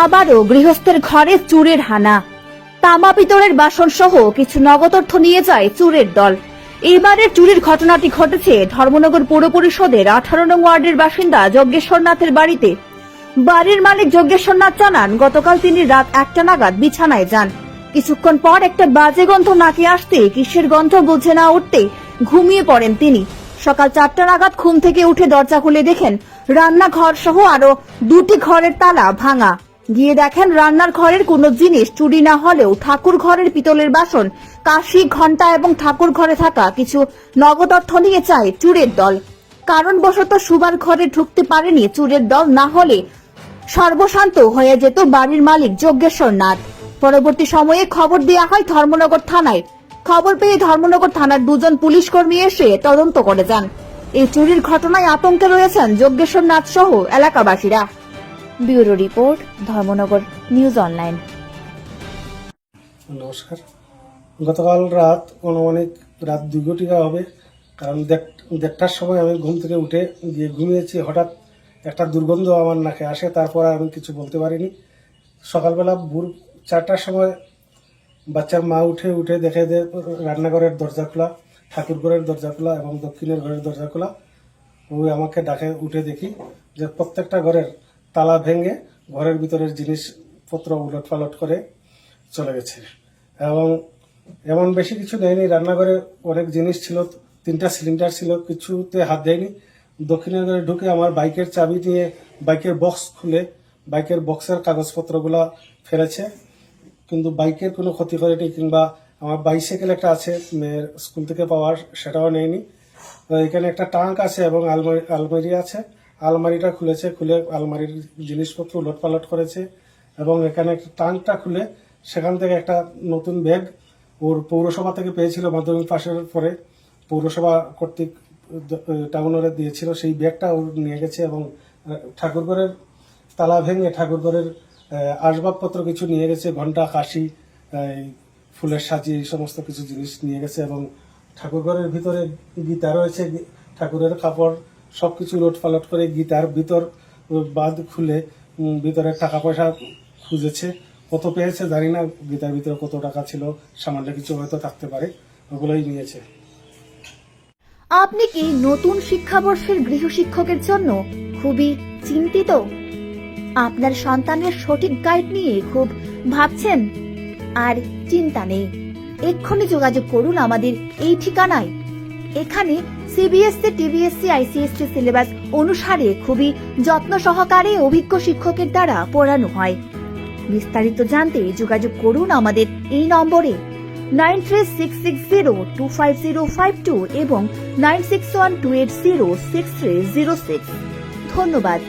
আবারও গৃহস্থের ঘরে চুরের হানা। তামা পিতলের বাসন সহ কিছু নগদ অর্থ নিয়ে যায় চুরের দল। এবারের চুরির ঘটনাটি ঘটেছে ধর্মনগর পৌর পরিষদের আঠারো নং ওয়ার্ডের বাসিন্দা যজ্ঞেশ্বর নাথের বাড়িতে। বাড়ির মালিক যজ্ঞেশ্বর নাথ জানান, গতকাল তিনি রাত একটা নাগাদ বিছানায় যান। কিছুক্ষণ পর একটা বাজে গন্ধ নাকে আসতে কিসের গন্ধ বুঝে না উঠতে ঘুমিয়ে পড়েন তিনি। সকাল চারটা নাগাদ ঘুম থেকে উঠে দরজা খুলে দেখেন রান্নাঘর সহ আরও দুটি ঘরের তালা ভাঙা। গিয়ে দেখেন রান্নার ঘরের কোনো জিনিস চুরি না হলেও ঠাকুর ঘরের পিতলের বাসন, কাশি ঘণ্টা এবং ঠাকুর ঘরে থাকা কিছু নগদ অর্থ নিয়ে চায় চুরের দল। কারণবশত সুবার ঘরে ঢুকতে পারেনি চুরের দল, না হলে সর্বশান্ত হয়ে যেত বাড়ির মালিক যজ্ঞেশ্বর নাথ। পরবর্তী সময়ে খবর দেওয়া হয় ধর্মনগর থানায়। খবর পেয়ে ধর্মনগর থানার দুজন পুলিশ কর্মী এসে তদন্ত করে যান। এই চুরির ঘটনায় আতঙ্কে রয়েছেন যজ্ঞেশ্বর নাথ সহ এলাকাবাসীরা। Bureau report, Dharmanagar news online. নমস্কার। গতকাল রাত অনুমানিক রাত দুই ঘটিকা হবে, কারণ দেড়টার সময় আমি ঘুম থেকে উঠে গিয়ে ঘুমিয়েছি। হঠাৎ একটা দুর্গন্ধ আমার নাকে আসে, তারপর আমি কিছু বলতে পারিনি। সকালবেলা ভোর চারটার সময় বাচ্চার মা উঠে উঠে দেখে যে রান্নাঘরের দরজা খোলা, ঠাকুর ঘরের দরজা খোলা এবং দক্ষিণের ঘরের দরজা খোলা। ওই আমাকে ডাকে, উঠে দেখি যে প্রত্যেকটা ঘরের তালা ভেঙে ঘরের ভিতরের জিনিসপত্র উলট পালট করে চলে গেছে। এবং এমন বেশি কিছু নেয়নি। রান্নাঘরে অনেক জিনিস ছিল, তিনটা সিলিন্ডার ছিল, কিছুতে হাত দেয়নি। দক্ষিণের ঘরে ঢুকে আমার বাইকের চাবি নিয়ে বাইকের বক্স খুলে বাইকের বক্সের কাগজপত্রগুলো ফেলেছে। কিন্তু বাইকের কোনো ক্ষতি করেনি কিংবা আমার বাইসাইকেল একটা আছে, মেয়ের স্কুল থেকে পাওয়ার, সেটাও নেয়নি। এখানে একটা টাঙ্ক আছে এবং আলমারি আলমারি আছে। আলমারিটা খুলেছে খুলে আলমারির জিনিসপত্র উলট পালট করেছে এবং এখানে একটা টাঙ্কটা খুলে সেখান থেকে একটা নতুন ব্যাগ ওর পৌরসভা থেকে পেয়েছিল মাধ্যমিক পাশের পরে। পৌরসভা কর্তৃক টাউনারে দিয়েছিল। সেই ব্যাগটা ওর নিয়ে গেছে এবং আহ, ঠাকুরঘরের তালা ভেঙে ঠাকুরঘরের আহ, আসবাবপত্র কিছু নিয়ে গেছে ঘণ্টা কাশি ফুলের সাজি এই সমস্ত কিছু জিনিস নিয়ে গেছে এবং ঠাকুরঘরের ভিতরে গীতা রয়েছে ঠাকুরের কাপড় সবকিছু লোট পালট করে গীতার ভিতর বাদ খুলে ভিতরে টাকা পয়সা খুঁজেছে। কত পেয়েছে জানি না গীতার ভিতরে কত টাকা ছিল, সামান্য কিছু হয়তো থাকতে পারে, ওগুলোই নিয়েছে। আপনি কি নতুন শিক্ষাবর্ষের গৃহশিক্ষকের জন্য খুবই চিন্তিত? আপনার সন্তানের সঠিক গাইড নিয়ে খুব ভাবছেন? আর চিন্তা নেই। এক্ষুনি যোগাযোগ করুন আমাদের এই ঠিকানায়। এখানে সিবিএসসি, টিবিএসসি আইসিএসসি সিলেবাস অনুসারে খুবই যত্ন সহকারে অভিজ্ঞ শিক্ষকের দ্বারা পড়ানো হয়। বিস্তারিত জানতে যোগাযোগ করুন আমাদের এই নম্বরে nine three six six zero two five zero five two এবং nine six one two eight zero six three zero six. ধন্যবাদ।